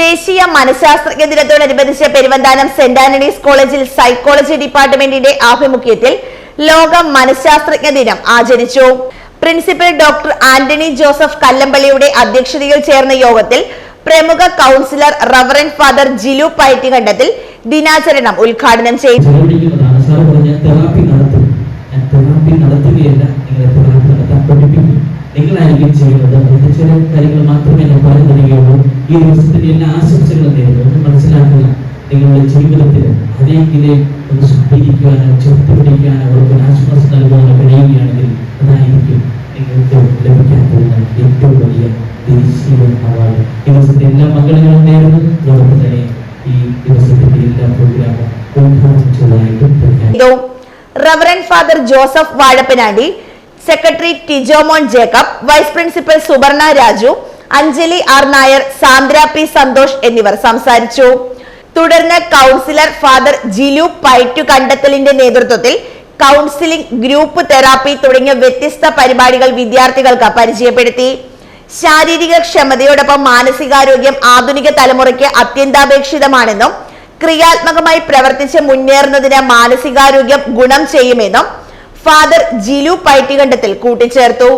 ദേശീയ മനഃശാസ്ത്രജ്ഞ ദിനത്തോടനുബന്ധിച്ച് പെരുവന്താനം സെന്റ് ആന്റണീസ് കോളേജിൽ സൈക്കോളജി ഡിപ്പാർട്ട്മെന്റിന്റെ ആഭിമുഖ്യത്തിൽ ലോക മനഃശാസ്ത്രജ്ഞ ദിനം ആചരിച്ചു. പ്രിൻസിപ്പൽ ഡോക്ടർ ആന്റണി ജോസഫ് കല്ലമ്പള്ളിയുടെ അധ്യക്ഷതയിൽ ചേർന്ന യോഗത്തിൽ പ്രമുഖ കൗൺസിലർ റവറൻ ഫാദർ ജിലു പയറ്റികണ്ടത്തിൽ ദിനാചരണം ഉദ്ഘാടനം ചെയ്തു. നിങ്ങളായിരിക്കും ചെയ്യുന്നത്. ചില കാര്യങ്ങൾ മാത്രമേ ഞാൻ പറഞ്ഞു തരികയുള്ളൂ. ഈ ദിവസത്തിന്റെ എല്ലാ ആശംസകളും നേരിടും മനസ്സിലാക്കുക നിങ്ങളുടെ ജീവിതത്തിൽ അതേക്കിലെ ഒന്ന് ശുദ്ധീകരിക്കാനോ ചേർത്ത് പിടിക്കാനോ അവർക്ക് ആശ്വാസം നൽകാനോ കഴിയുകയാണെങ്കിൽ അതായിരിക്കും നിങ്ങൾക്ക് ലഭിക്കാൻ പോകുന്ന ഏറ്റവും വലിയ ദേശീയ അവാർഡ് ഈ ദിവസത്തെ എല്ലാ മംഗളങ്ങളും നേരുന്നു. അതോടൊപ്പം തന്നെ ഈ ദിവസത്തിന്റെ എല്ലാ പ്രോഗ്രാമും ഉദ്ഘാടനം ചെയ്തതായിട്ടും reverend father Joseph Vazhappanadi secretary Tijomon Jacob vice principal Suvarna Raju Anjali R Nair Sandra P Santhosh എന്നിവർ സംസാരിച്ചു. തുടർന്ന് കൗൺസിലർ ഫാദർ ജിലു പൈറ്റു കണ്ടെത്തലിന്റെ നേതൃത്വത്തിൽ കൗൺസിലിംഗ് ഗ്രൂപ്പ് തെറാപ്പി തുടങ്ങിയ വ്യത്യസ്ത പരിപാടികൾ വിദ്യാർത്ഥികൾക്ക് പരിചയപ്പെടുത്തി. ശാരീരിക ക്ഷമതയോടൊപ്പം മാനസികാരോഗ്യം ആധുനിക തലമുറയ്ക്ക് അത്യന്താപേക്ഷിതമാണെന്നും ക്രിയാത്മകമായി പ്രവർത്തിച്ച് മുന്നേറുന്നതിന് മാനസികാരോഗ്യം ഗുണം ചെയ്യുമെന്നും ഫാദർ ജിലു പൈറ്റികണ്ഠത്തിൽ കൂട്ടിച്ചേർത്തു.